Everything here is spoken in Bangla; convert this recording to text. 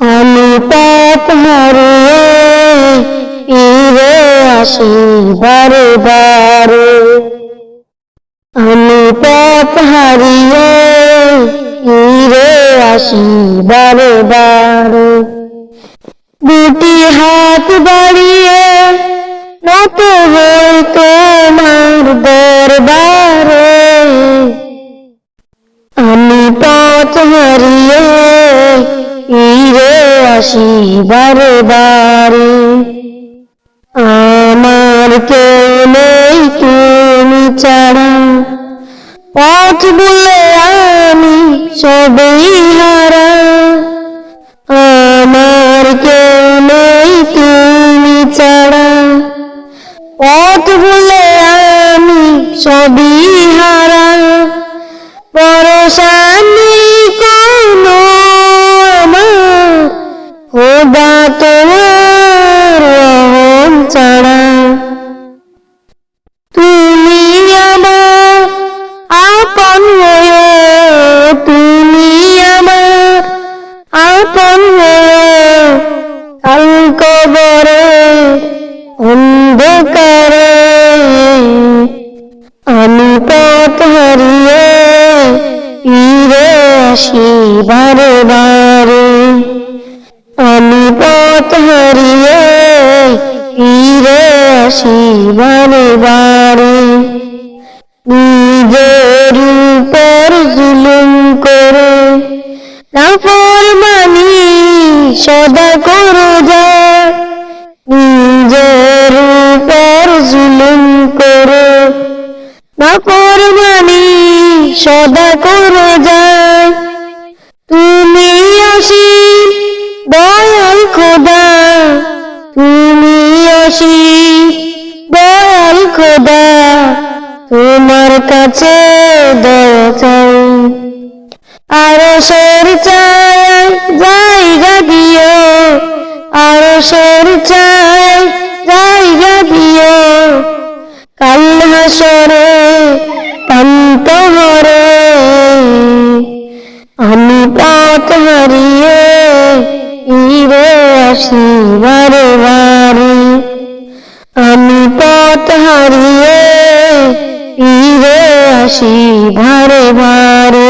আমি পথ হারিয়ে ফিরে আসি বারে বারে। আমি পথ হারিয়ে ফিরে আসি বারে বারে। দুটি হাত বাড়িয়ে আসি বারে বারে আমার কেউ নেই তুমি ছাড়া। পথ বলে আমি সবই হারা। আমার কেউ নেই তুমি ছাড়া। পথ বলে আমি সবই হারা। আসি বারে বারে আমি পথ হারিয়ে ফিরে আসি বারে। বারে নিজের উপর জুলুম করে নাফর মানি সদা করো যায়। নিজের উপর জুলুম করে নাফর মানি সদা অসীম দয়াল খোদা, তোমার কাছে দয়া চাই। আরও সর চাই জায়গা দিও চাই জায়গা দিও। কাল হাসরে কান্ত হরে আমি পথ হারিয়ে আসি বারে। হারিয়ে ভারে বারে